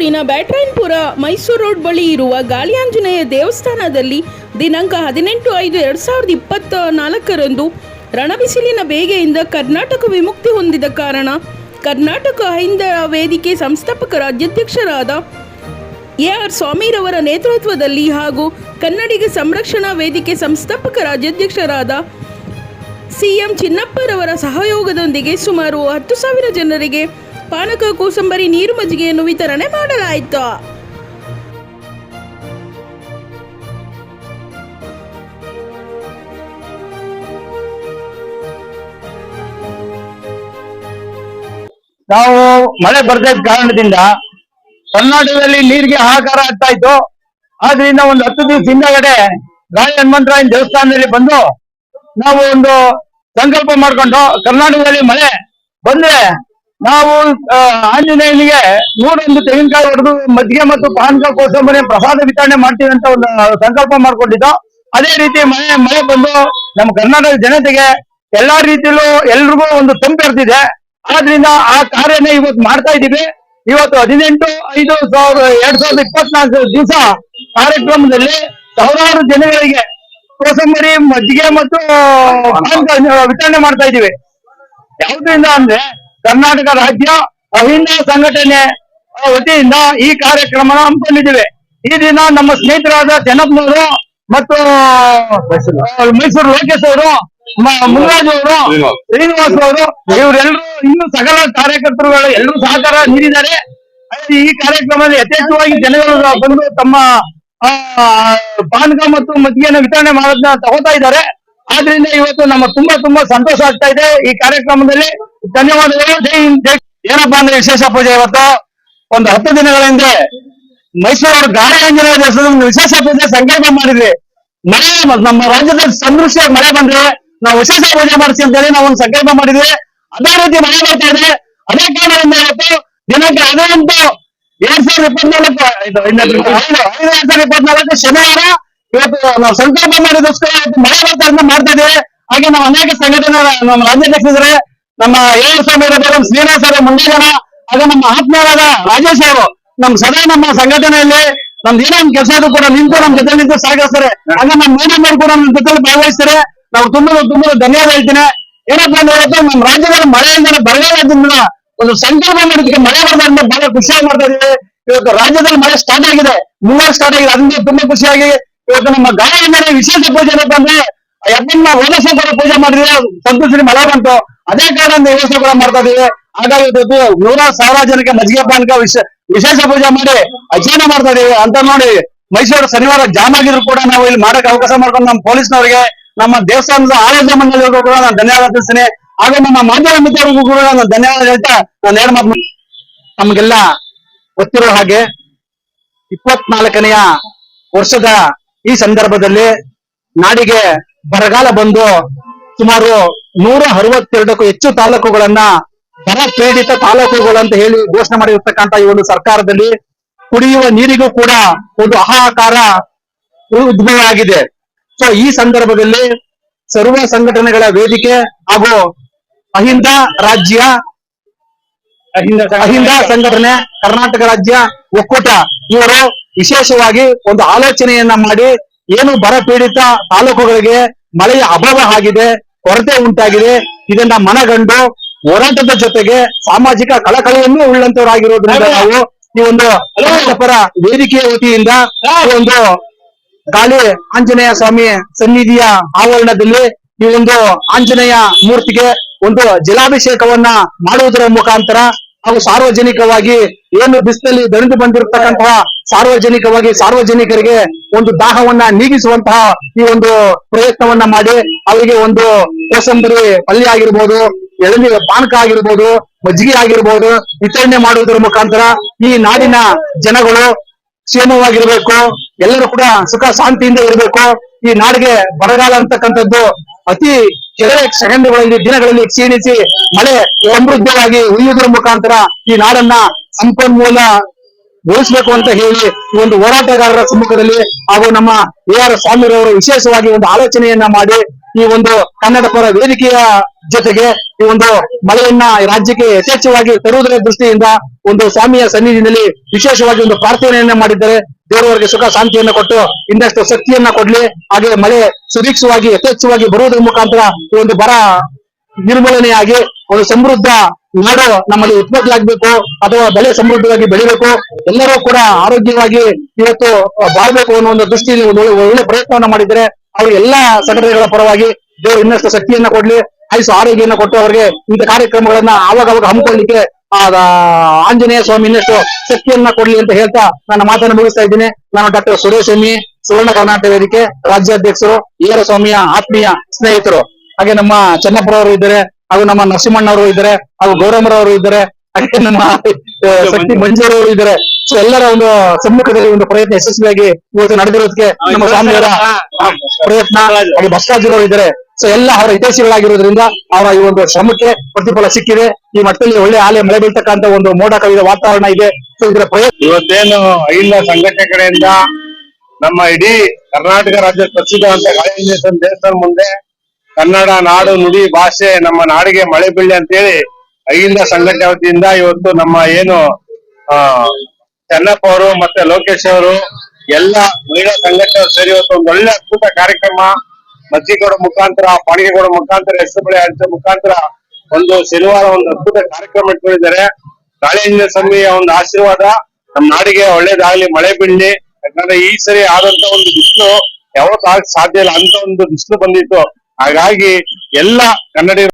ಮೈಸೂರಿನ ಬ್ಯಾಟ್ರಾಯನ್ಪುರ ಮೈಸೂರು ರೋಡ್ ಬಳಿ ಇರುವ ಗಾಳಿಯಾಂಜನೇಯ ದೇವಸ್ಥಾನದಲ್ಲಿ ದಿನಾಂಕ ಹದಿನೆಂಟು ಐದು ಎರಡು ಸಾವಿರದ ಇಪ್ಪತ್ತ ನಾಲ್ಕರಂದು ರಣಬಿಸಿಲಿನ ಬೇಗೆಯಿಂದ ಕರ್ನಾಟಕ ವಿಮುಕ್ತಿ ಹೊಂದಿದ ಕಾರಣ ಕರ್ನಾಟಕ ಅಹಿಂದ ವೇದಿಕೆ ಸಂಸ್ಥಾಪಕರ ಅಧ್ಯಕ್ಷರಾದ ಎ ಆರ್ ಸ್ವಾಮಿರವರ ನೇತೃತ್ವದಲ್ಲಿ ಹಾಗೂ ಕನ್ನಡಿಗ ಸಂರಕ್ಷಣಾ ವೇದಿಕೆ ಸಂಸ್ಥಾಪಕ ರಾಜ್ಯಾಧ್ಯಕ್ಷರಾದ ಸಿಎಂ ಚಿನ್ನಪ್ಪರವರ ಸಹಯೋಗದೊಂದಿಗೆ ಸುಮಾರು ಹತ್ತು ಸಾವಿರ ಜನರಿಗೆ ಪಾನಕ ಕೋಸಂಬರಿ ನೀರು ಮಜ್ಜಿಗೆಯನ್ನು ವಿತರಣೆ ಮಾಡಲಾಯಿತು. ನಾವು ಮಳೆ ಇದ್ದ ಕಾರಣದಿಂದ ಕರ್ನಾಟಕದಲ್ಲಿ ನೀರಿಗೆ ಹಾಹಾಕಾರ ಆಗ್ತಾ ಇತ್ತು. ಆದ್ರಿಂದ ಒಂದು ಹತ್ತು ದಿವಸ ಹಿಂದಗಡೆ ರಾಯ ಹನುಮಂತರಾಯನ ದೇವಸ್ಥಾನದಲ್ಲಿ ಬಂದು ನಾವು ಒಂದು ಸಂಕಲ್ಪ ಮಾಡ್ಕೊಂಡು ಕರ್ನಾಟಕದಲ್ಲಿ ಮಳೆ ಬಂದ್ರೆ ನಾವು ಆಂಜನೇಯನಿಗೆ ನೂರೊಂದು ತೆಂಗಿನಕಾಯಿ ಹೊಡೆದು ಮಜ್ಜಿಗೆ ಮತ್ತು ಪಾನಕ ಕೋಸಂಬರಿ ಪ್ರಸಾದ ವಿತರಣೆ ಮಾಡ್ತೀವಿ ಅಂತ ಒಂದು ಸಂಕಲ್ಪ ಮಾಡ್ಕೊಂಡಿದ್ದು, ಅದೇ ರೀತಿ ಮನೆ ಮಳೆ ಬಂದು ನಮ್ಮ ಕರ್ನಾಟಕ ಜನತೆಗೆ ಎಲ್ಲಾ ರೀತಿಯಲ್ಲೂ ಎಲ್ರಿಗೂ ಒಂದು ತಂಪು ಇರ್ತಿದೆ ಆದ್ರಿಂದ ಆ ಕಾರ್ಯನ ಇವತ್ತು ಮಾಡ್ತಾ ಇದ್ದೀವಿ. ಇವತ್ತು ಹದಿನೆಂಟು, ಐದು ಸಾವಿರದ ಎರಡ್ ಸಾವಿರದ ಇಪ್ಪತ್ನಾಲ್ಕು ದಿವಸ ಕಾರ್ಯಕ್ರಮದಲ್ಲಿ ಸಾವಿರಾರು ಜನಗಳಿಗೆ ಕೋಸಂಬರಿ, ಮಜ್ಜಿಗೆ ಮತ್ತು ಪಾನಕ ವಿತರಣೆ ಮಾಡ್ತಾ ಇದ್ದೀವಿ. ಯಾವುದರಿಂದ ಅಂದ್ರೆ ಕರ್ನಾಟಕ ರಾಜ್ಯ ಅಹಿಂದ ಸಂಘಟನೆ ವತಿಯಿಂದ ಈ ಕಾರ್ಯಕ್ರಮ ಹಮ್ಮಿಕೊಂಡಿದ್ದೇವೆ. ಈ ದಿನ ನಮ್ಮ ಸ್ನೇಹಿತರಾದ ಚೆನ್ನಪ್ಪನವರು ಮತ್ತು ಮೈಸೂರು ಲೋಕೇಶ್ ಅವರು, ಮ- ಮುನ್ರಾಜ್ ಅವರು, ಶ್ರೀನಿವಾಸ್ ಅವರು ಇವರೆಲ್ಲರೂ ಇನ್ನು ಸಕಲ ಕಾರ್ಯಕರ್ತರುಗಳು ಎಲ್ಲರೂ ಸಹಕಾರ ನೀಡಿದ್ದಾರೆ. ಈ ಕಾರ್ಯಕ್ರಮದಲ್ಲಿ ಯಥೇಚ್ಛವಾಗಿ ಜನಗಳು ಬಂದು ತಮ್ಮ ಪಾನಕ ಮತ್ತು ಮಜ್ಜಿಗೆಯನ್ನು ವಿತರಣೆ ಮಾಡೋದನ್ನ ತಗೋತಾ ಇದ್ದಾರೆ. ಆದ್ರಿಂದ ಇವತ್ತು ನಮ್ಮ ತುಂಬಾ ತುಂಬಾ ಸಂತೋಷ ಆಗ್ತಾ ಇದೆ ಈ ಕಾರ್ಯಕ್ರಮದಲ್ಲಿ ಧನ್ಯವಾದಗಳು ಏನಪ್ಪಾ ಅಂದ್ರೆ ವಿಶೇಷ ಪೂಜೆ ಇವತ್ತು ಒಂದು ಹತ್ತು ದಿನಗಳ ಹಿಂದೆ ಮೈಸೂರು ಗಾಳಿ ಆಂಜನೇಯ ದೇವಸ್ಥಾನದ ವಿಶೇಷ ಪೂಜೆ ಸಂಕಲ್ಪ ಮಾಡಿದ್ವಿ ಮಳೆ ನಮ್ಮ ರಾಜ್ಯದ ಸಮೃದ್ಧಿಯಾಗಿ ಮಳೆ ಬಂದ್ರೆ ನಾವು ವಿಶೇಷ ಪೂಜೆ ಮಾಡಿಸಿ ಅಂತ ಹೇಳಿ ನಾವು ಒಂದು ಸಂಕಲ್ಪ ಮಾಡಿದ್ವಿ ಅದೇ ರೀತಿ ಮಳೆ ಬರ್ತಾ ಇದೆ ಅದೇ ಕಾರಣದಿಂದ ಇವತ್ತು ದಿನಕ್ಕೆ ಹದಿನೆಂಟು ಎರಡ್ ಸಾವಿರದ ಇಪ್ಪತ್ನಾಲ್ಕು ಐದು ಎರಡ್ ಸಾವಿರದ ಇಪ್ಪತ್ನಾಲ್ಕು ಶನಿವಾರ ಇವತ್ತು ನಾವು ಸಂಕಲ್ಪ ಇವತ್ತು ಮಳೆ ಬರ್ತಾ ಮಾಡ್ತಾ ಇದ್ದೀವಿ ಹಾಗೆ ನಾವು ಅನೇಕ ಸಂಘಟನೆ ನಮ್ಮ ರಾಜ್ಯಾಧ್ಯಕ್ಷರಿದ್ದಾರೆ ನಮ್ಮ ಏಳು ಸ್ವಾಮಿ ಶ್ರೀನಿವಾಸ ಅವರ ಮುಂದಿನ ಹಾಗೆ ನಮ್ಮ ಆತ್ಮೀಯರಾದ ರಾಜೇಶ್ ಅವರು, ನಮ್ ಸದಾ ನಮ್ಮ ಸಂಘಟನೆಯಲ್ಲಿ ನಮ್ದು ಏನೋ ಒಂದು ಕೆಲಸ ಕೂಡ ನಿಂತು ನಮ್ ಜೊತೆ ನಿಂತು ಸಹಕರಿಸ್ತಾರೆ. ಹಾಗೆ ನಮ್ಮ ಮೇಡಮ್ ಕೂಡ ನಮ್ಮ ಜೊತೆ ಭಾಗವಹಿಸ್ತಾರೆ. ನಾವು ತುಂಬಾ ತುಂಬಾ ಧನ್ಯವಾದ ಹೇಳ್ತೀನಿ. ಏನಪ್ಪಾ ಅಂದ್ರೆ ನಮ್ಮ ರಾಜ್ಯದಲ್ಲಿ ಮಳೆಯಿಂದ ಬರಗಾಲದಿಂದ ಒಂದು ಸಂಕಲ್ಪ ಮಾಡೋದಕ್ಕೆ ಮಳೆ ಬರೋದ್ರಿಂದ ಬಹಳ ಖುಷಿಯಾಗಿ ಮಾಡ್ತಾ ಇದೀವಿ. ಇವತ್ತು ರಾಜ್ಯದಲ್ಲಿ ಮಳೆ ಸ್ಟಾರ್ಟ್ ಆಗಿದೆ. ಮುಂಗಾರು ಸ್ಟಾರ್ಟ್ ಆಗಿದೆ. ಅದರಿಂದ ತುಂಬಾ ಖುಷಿಯಾಗಿ ಇವತ್ತು ನಮ್ಮ ಗಾಳಿ ವಿಶೇಷ ಪೂಜೆ ಅಂದ್ರೆ ಯಜ್ಞ ಹೋದ ವರ್ಷ ಪೂಜೆ ಮಾಡಿದ್ರೆ ಸಂತೋಷಿ ಮಳೆ ಬಂತು. ಅದೇ ಕಾರಣ ವರ್ಷ ಕೂಡ ಮಾಡ್ತಾ ಇದೀವಿ. ಹಾಗಾಗಿ ಇವತ್ತು ನೂರಾರು ಸಾವಿರ ಜನಕ್ಕೆ ಮಜ್ಜಿಗೆ ಪಾನಕ ವಿಶೇಷ ಪೂಜೆ ಮಾಡಿ ಅಧ್ಯಯನ ಮಾಡ್ತಾ ಇದೀವಿ. ಅಂತ ನೋಡಿ, ಮೈಸೂರು ಶನಿವಾರ ಜಾಮ್ ಆಗಿದ್ರು ಕೂಡ ನಾವು ಇಲ್ಲಿ ಮಾಡಕ್ಕೆ ಅವಕಾಶ ಮಾಡ್ಕೊಂಡು ನಮ್ಮ ಪೊಲೀಸ್ನವರಿಗೆ, ನಮ್ಮ ದೇವಸ್ಥಾನದ ಆರೋಗ್ಯ ಮಂಡಳಿಗೂ ಕೂಡ ನಾನು ಧನ್ಯವಾದ ತಿಳಿಸ್ತೀನಿ. ಹಾಗೆ ನಮ್ಮ ಮಾಧ್ಯಮ ಮಿತ್ರರಿಗೂ ಕೂಡ ನಾನು ಧನ್ಯವಾದ ಹೇಳ್ತಾ ನಾನು ಎರಡು ಮಾತು ನಮಗೆಲ್ಲ ಗೊತ್ತಿರೋ ಹಾಗೆ ಇಪ್ಪತ್ನಾಲ್ಕನೆಯ ವರ್ಷದ ಈ ಸಂದರ್ಭದಲ್ಲಿ ನಾಡಿಗೆ ಬರಗಾಲ ಬಂದು ಸುಮಾರು ನೂರ ಅರವತ್ತೆರಡಕ್ಕೂ ಹೆಚ್ಚು ತಾಲೂಕುಗಳನ್ನ ಬರ ಪೀಡಿತ ತಾಲೂಕುಗಳು ಅಂತ ಹೇಳಿ ಘೋಷಣೆ ಮಾಡಿರ್ತಕ್ಕಂಥ ಈ ಒಂದು ಸರ್ಕಾರದಲ್ಲಿ ಕುಡಿಯುವ ನೀರಿಗೂ ಕೂಡ ಒಂದು ಹಾಹಾಕಾರ ಉದ್ಭವ ಆಗಿದೆ ಸೊ ಈ ಸಂದರ್ಭದಲ್ಲಿ ಸರ್ವ ಸಂಘಟನೆಗಳ ವೇದಿಕೆ ಹಾಗೂ ಅಹಿಂದ ರಾಜ್ಯ ಅಹಿಂದ ಸಂಘಟನೆ ಕರ್ನಾಟಕ ರಾಜ್ಯ ಒಕ್ಕೂಟ ಇವರು ವಿಶೇಷವಾಗಿ ಒಂದು ಆಲೋಚನೆಯನ್ನ ಮಾಡಿ ಏನು ಬರ ಪೀಡಿತ ತಾಲೂಕುಗಳಿಗೆ ಮಳೆಯ ಅಭಾವ ಆಗಿದೆ ಕೊರತೆ ಉಂಟಾಗಿದೆ ಇದನ್ನ ಮನಗಂಡು ಹೋರಾಟದ ಜೊತೆಗೆ ಸಾಮಾಜಿಕ ಕಳಕಳಿಯನ್ನು ಉಳ್ಳಂತವರಾಗಿರೋದ್ರಿಂದ ನಾವು ಈ ಒಂದು ಪರ ವೇದಿಕೆಯ ವತಿಯಿಂದ ಒಂದು ಗಾಳಿ ಆಂಜನೇಯ ಸ್ವಾಮಿ ಸನ್ನಿಧಿಯ ಆವರಣದಲ್ಲಿ ಈ ಒಂದು ಆಂಜನೇಯ ಮೂರ್ತಿಗೆ ಒಂದು ಜಲಾಭಿಷೇಕವನ್ನ ಮಾಡುವುದರ ಮುಖಾಂತರ ಹಾಗೂ ಸಾರ್ವಜನಿಕವಾಗಿ ಏನು ಬಿಸಿಲಲ್ಲಿ ದಣಿದು ಬಂದಿರತಕ್ಕಂತಹ ಸಾರ್ವಜನಿಕವಾಗಿ ಸಾರ್ವಜನಿಕರಿಗೆ ಒಂದು ದಾಹವನ್ನ ನೀಗಿಸುವಂತಹ ಈ ಒಂದು ಪ್ರಯತ್ನವನ್ನ ಮಾಡಿ, ಅವರಿಗೆ ಒಂದು ಕೋಸಂಬರಿ ಪಲ್ಯ ಆಗಿರ್ಬೋದು ಎಳನಿ ಪಾನಕ ಆಗಿರ್ಬೋದು, ಮಜ್ಜಿಗೆ ಆಗಿರ್ಬೋದು, ವಿತರಣೆ ಮಾಡುವುದರ ಮುಖಾಂತರ ಈ ನಾಡಿನ ಜನಗಳು ಕ್ಷೇಮವಾಗಿರ್ಬೇಕು, ಎಲ್ಲರೂ ಕೂಡ ಸುಖ, ಶಾಂತಿಯಿಂದ ಇರಬೇಕು. ಈ ನಾಡಿಗೆ ಬರಗಾಲ ಅಂತಕ್ಕಂಥದ್ದು ಅತಿ ಕೆಲವೇ ಸೆಕೆಂಡ್ಗಳಲ್ಲಿ, ದಿನಗಳಲ್ಲಿ ಕ್ಷೀಣಿಸಿ, ಮಳೆ ಸಮೃದ್ಧವಾಗಿ ಉಳಿಯುವುದರ ಮುಖಾಂತರ ಈ ನಾಡನ್ನ ಸಂಪನ್ಮೂಲ ಉಳಿಸ್ಬೇಕು ಅಂತ ಹೇಳಿ ಈ ಒಂದು ಹೋರಾಟಗಾರರ ಸಮ್ಮುಖದಲ್ಲಿ ಹಾಗೂ ನಮ್ಮ ಎ ಆರ್ ಸ್ವಾಮಿರವರು ವಿಶೇಷವಾಗಿ ಒಂದು ಆಲೋಚನೆಯನ್ನ ಮಾಡಿ ಈ ಒಂದು ಕನ್ನಡ ಪರ ವೇದಿಕೆಯ ಜೊತೆಗೆ ಈ ಒಂದು ಮಳೆಯನ್ನ ರಾಜ್ಯಕ್ಕೆ ಯಥೇಚ್ಛವಾಗಿ ತರುವುದರ ದೃಷ್ಟಿಯಿಂದ ಒಂದು ಸ್ವಾಮಿಯ ಸನ್ನಿಧಿಯಲ್ಲಿ ವಿಶೇಷವಾಗಿ ಒಂದು ಪ್ರಾರ್ಥನೆಯನ್ನ ಮಾಡಿದ್ದಾರೆ. ದೇವರವರಿಗೆ ಸುಖ ಶಾಂತಿಯನ್ನ ಕೊಟ್ಟು ಇನ್ನಷ್ಟು ಶಕ್ತಿಯನ್ನ ಕೊಡ್ಲಿ. ಹಾಗೆ ಮಳೆ ಸುದೀಕ್ಷವಾಗಿ ಯಥೇಚ್ಛವಾಗಿ ಬರುವುದರ ಮುಖಾಂತರ ಈ ಒಂದು ಬರ ನಿರ್ಮೂಲನೆಯಾಗಿ ಒಂದು ಸಮೃದ್ಧ ನಾಡು ನಮ್ಮಲ್ಲಿ ಉತ್ಪತ್ತಿ ಆಗ್ಬೇಕು ಅಥವಾ ಬೆಳೆ ಸಮೃದ್ಧವಾಗಿ ಬೆಳಿಬೇಕು. ಎಲ್ಲರೂ ಕೂಡ ಆರೋಗ್ಯವಾಗಿ ಇವತ್ತು ಬಾಳ್ಬೇಕು ಅನ್ನೋ ಒಂದು ದೃಷ್ಟಿಯಲ್ಲಿ ಒಂದು ಒಳ್ಳೆ ಪ್ರಯತ್ನವನ್ನು ಪ್ರಯತ್ನವನ್ನ ಮಾಡಿದರೆ ಅವರು ಎಲ್ಲಾ ಸಂಘಟನೆಗಳ ಪರವಾಗಿ ದೇವರು ಇನ್ನಷ್ಟು ಶಕ್ತಿಯನ್ನ ಕೊಡ್ಲಿ ಆಯುಷು ಆರೋಗ್ಯನ ಕೊಟ್ಟು ಅವರಿಗೆ ಇಂಥ ಕಾರ್ಯಕ್ರಮಗಳನ್ನ ಅವಾಗ ಅವಾಗ ಹಮ್ಮಿಕೊಳ್ಳಿಕ್ಕೆ ಆಂಜನೇಯ ಸ್ವಾಮಿ ಇನ್ನಷ್ಟು ಶಕ್ತಿಯನ್ನ ಕೊಡ್ಲಿ ಅಂತ ಹೇಳ್ತಾ ನನ್ನ ಮಾತನ್ನು ಮುಗಿಸ್ತಾ ಇದ್ದೀನಿ. ನಾನು ಡಾಕ್ಟರ್ ಸುರೇಶ್ ಎಮ್ಮಿ ಸುವರ್ಣ ಕರ್ನಾಟಕ ವೇದಿಕೆ ರಾಜ್ಯಾಧ್ಯಕ್ಷರು ಈರ ಸ್ವಾಮಿಯ ಆತ್ಮೀಯ ಸ್ನೇಹಿತರು. ಹಾಗೆ ನಮ್ಮ ಚನ್ನಪ್ಪರವರು ಇದ್ದಾರೆ, ಹಾಗೂ ನಮ್ಮ ನರಸಿಂಹಣ್ಣವರು ಇದ್ದಾರೆ, ಹಾಗೂ ಗೌರಮ್ಮರವರು ಇದ್ದಾರೆ. ಹಾಗೆ ನಮ್ಮ ಶಕ್ತಿ ಮಂಜೂರವರು ಇದ್ದಾರೆ. ಸೊ ಎಲ್ಲರ ಒಂದು ಸಮ್ಮುಖದಲ್ಲಿ ಒಂದು ಪ್ರಯತ್ನ ಯಶಸ್ವಿಯಾಗಿ ಇವತ್ತು ನಡೆದಿರೋದಕ್ಕೆ ನಮ್ಮ ಸ್ವಾಮಿಯವರ ಪ್ರಯತ್ನ ಹಾಗೆ ಬಸವರಾಜರವರು ಇದ್ದಾರೆ. ಸೊ ಎಲ್ಲ ಅವರ ಹಿತೈಷಿಗಳಾಗಿರೋದ್ರಿಂದ ಅವರ ಈ ಒಂದು ಶ್ರಮಕ್ಕೆ ಪ್ರತಿಫಲ ಸಿಕ್ಕಿದೆ. ಈ ಮಟ್ಟದಲ್ಲಿ ಒಳ್ಳೆ ಆಲೆ ಮಳೆ ಬೀಳ್ತಕ್ಕಂತ ಒಂದು ಮೋಡ ಕವಿದ ವಾತಾವರಣ ಇದೆ. ಸೊ ಇದರ ಪ್ರಯತ್ನ ಇವತ್ತೇನು ಅಹಿಂದ ಸಂಘಟನೆ ಕಡೆಯಿಂದ ನಮ್ಮ ಇಡೀ ಕರ್ನಾಟಕ ರಾಜ್ಯ ಪ್ರಸಿದ್ಧವಂತ ಗಾಳಿ ದೇವಸ್ಥಾನ ಮುಂದೆ ಕನ್ನಡ ನಾಡು ನುಡಿ ಭಾಷೆ ನಮ್ಮ ನಾಡಿಗೆ ಮಳೆ ಬೀಳಿ ಅಂತೇಳಿ ಅಹಿಂದ ಸಂಘಟನೆ ವತಿಯಿಂದ ಇವತ್ತು ನಮ್ಮ ಏನು, ಆ, ಚೆನ್ನಪ್ಪ ಅವರು ಮತ್ತೆ ಲೋಕೇಶ್ ಅವರು ಎಲ್ಲ ಮಹಿಳಾ ಸಂಘಟನೆ ಸೇರಿ ಇವತ್ತು ಒಂದು ಒಳ್ಳೆ ಅದ್ಭುತ ಕಾರ್ಯಕ್ರಮ. ಮಜ್ಜಿಗೌಡ ಮುಖಾಂತರ ಪಾಣಿಗೆಗೌಡ ಮುಖಾಂತರ ಹೆಸರು ಬೆಳೆ ಅಂತ ಮುಖಾಂತರ ಒಂದು ಶನಿವಾರ ಒಂದು ಅದ್ಭುತ ಕಾರ್ಯಕ್ರಮ ಇಟ್ಕೊಂಡಿದ್ದಾರೆ. ಗಾಳಿ ಸ್ವಾಮಿಯ ಒಂದು ಆಶೀರ್ವಾದ. ನಮ್ಮ ನಾಡಿಗೆ ಒಳ್ಳೇದಾಗ್ಲಿ, ಮಳೆ ಬೀಳಲಿ. ಯಾಕಂದ್ರೆ ಈ ಸರಿ ಆದಂತ ಒಂದು ಬಿಸಿಲು ಯಾವತ್ತಾಗ ಸಾಧ್ಯ ಇಲ್ಲ. ಅಂತ ಒಂದು ಬಿಸಿಲು ಬಂದಿತ್ತು. ಹಾಗಾಗಿ ಎಲ್ಲ ಕನ್ನಡಿ